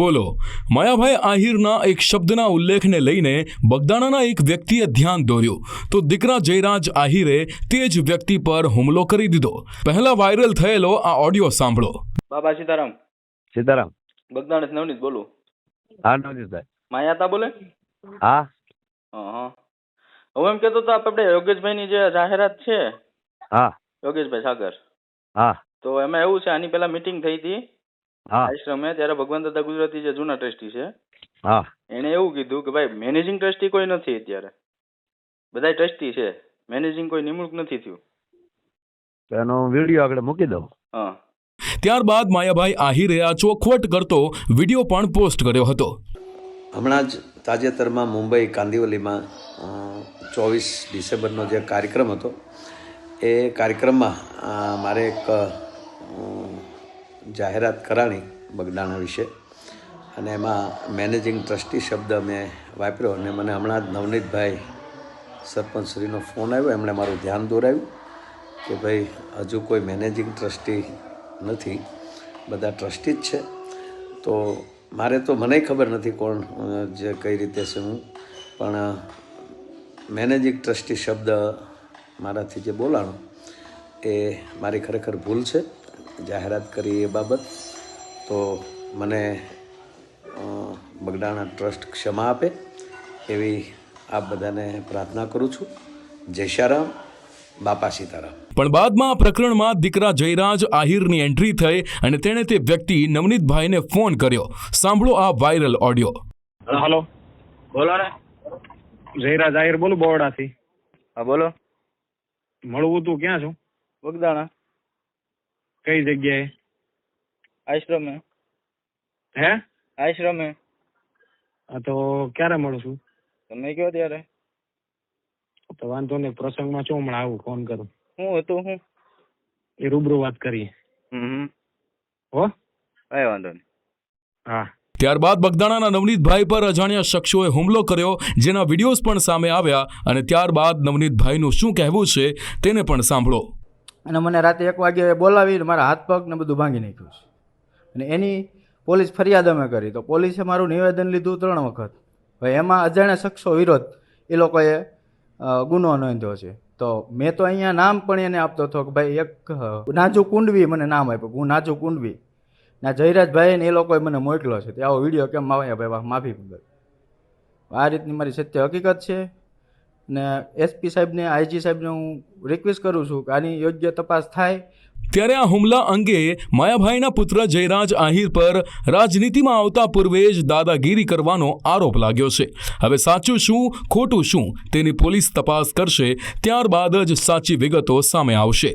બોલો માયાભાઈ આહિરના એક શબ્દના ઉલ્લેખને લઈને બગદાણાના એક વ્યક્તિએ ધ્યાન દોર્યું. તો દીકરા જયરાજ આહિરે તે જ વ્યક્તિ પર હુમલો કરી દીધો. પહેલા વાયરલ થયેલો આ ઓડિયો સાંભળો. બાબા સીતારામ. સીતારામ. બગદાણ નવનીત બોલું. હા નવજીતભાઈ માયાતા બોલે? હા. હા હા એમ કહેતો તો આપણે યોગેશભાઈની જે જાહેરાત છે હા. યોગેશભાઈ સાગર. હા. તો એમાં એવું છે આની પહેલા મીટિંગ થઈ હતી. આશ્રમે ત્યારે ભગવાન દાદા ગુજરાતી જે જૂના ટ્રસ્ટી છે હા. એણે એવું કીધું કે ભાઈ મેનેજિંગ ટ્રસ્ટી કોઈ નથી અત્યારે. બધા ટ્રસ્ટી છે. મેનેજિંગ કોઈ નિમણૂક નથી થયું. તેનો એનો વીડિયો આગળ મૂકી દઉં. હા. ત્યારબાદ માયાભાઈ આહિરે આ ચોખવટ કરતો વીડિયો પણ પોસ્ટ કર્યો હતો. હમણાં જ તાજેતરમાં મુંબઈ કાંદિવલીમાં ચોવીસ ડિસેમ્બરનો જે કાર્યક્રમ હતો એ કાર્યક્રમમાં મારે એક જાહેરાત કરાણી બગદાણા વિશે. અને એમાં મેનેજિંગ ટ્રસ્ટી શબ્દ મેં વાપર્યો અને મને હમણાં જ નવનીતભાઈ સરપંચશ્રીનો ફોન આવ્યો. એમણે મારું ધ્યાન દોરાવ્યું કે ભાઈ, હજુ કોઈ મેનેજિંગ ટ્રસ્ટી નથી. બધા ટ્રસ્ટી જ છે. તો મારે તો મને ખબર નથી કોણ જે કઈ રીતે છે હું. પણ મેનેજિંગ ટ્રસ્ટી શબ્દ મારાથી જે બોલાણો, એ મારી ખરેખર ભૂલ છે. જાહેરાત કરી એ બાબત તો મને બગડાણા ટ્રસ્ટ ક્ષમા આપે એવી આપ બધાને પ્રાર્થના કરું છું. જયશારામ બાપા સીતારામ. પણ બાદમાં આ પ્રકરણમાં દીકરા જયરાજ આહિરની એન્ટ્રી થઈ અને તેણે તે વ્યક્તિ નવનીતભાઈને ફોન કર્યો. સાંભળો આ વાયરલ ઓડિયો. હલો. બોલો ને. જયરાજ આહિર બોલું બોરડાથી. હા બોલો. મળવું તું ક્યાં છું? બગદાણા. કઈ જગ્યાએ? આશ્રમે. હે? આશ્રમે. હા તો ક્યારે મળું છું? તમે કયો ત્યારે? તો વાંધો નહીં પ્રસંગમાં છું હમણાં આવું ફોન કરું. હું હતું હું? એ રૂબરૂ વાત કરીએ. હમ. હો? કઈ વાંધો નહીં. હા. ત્યારબાદ બગદાણાના નવનીતભાઈ પર અજાણ્યા શખ્સોએ હુમલો કર્યો જેના વિડીયોઝ પણ સામે આવ્યા અને ત્યારબાદ નવનીતભાઈનું શું કહેવું છે તેને પણ સાંભળો. અને મને રાતે એક વાગે બોલાવીને મારા હાથ પગ ને બધું ભાંગી નાખ્યું છે. અને એની પોલીસ ફરિયાદ અમે કરી. તો પોલીસે મારું નિવેદન લીધું ત્રણ વખત. હવે એમાં અજાણ્યા શખ્સો વિરોધ એ લોકોએ ગુનો નોંધ્યો છે. તો મેં તો અહીંયા નામ પણ એને આપતો હતો કે ભાઈ એક નાજુ કુંડવી મને નામ આપ્યું. હું નાજુ કુંડવી. ના, જયરાજભાઈ ને એ લોકોએ મને મોકલ્યો છે. તે આવો વીડિયો કેમ આવે ભાઈ, માફી મંગલ આ રીતની મારી સત્ય હકીકત છે. ને એસપી સાહેબને આઈજી સાહેબને હું રિક્વેસ્ટ કરું છું કે આની યોગ્ય તપાસ થાય. ત્યારે આ હુમલા અંગે માયાભાઈના પુત્ર જયરાજ આહિર પર રાજનીતિમાં આવતા પૂર્વે જ દાદાગીરી કરવાનો આરોપ લાગ્યો છે. હવે સાચું શું, ખોટું શું તેની પોલીસ તપાસ કરશે, ત્યારબાદ જ સાચી વિગતો સામે આવશે.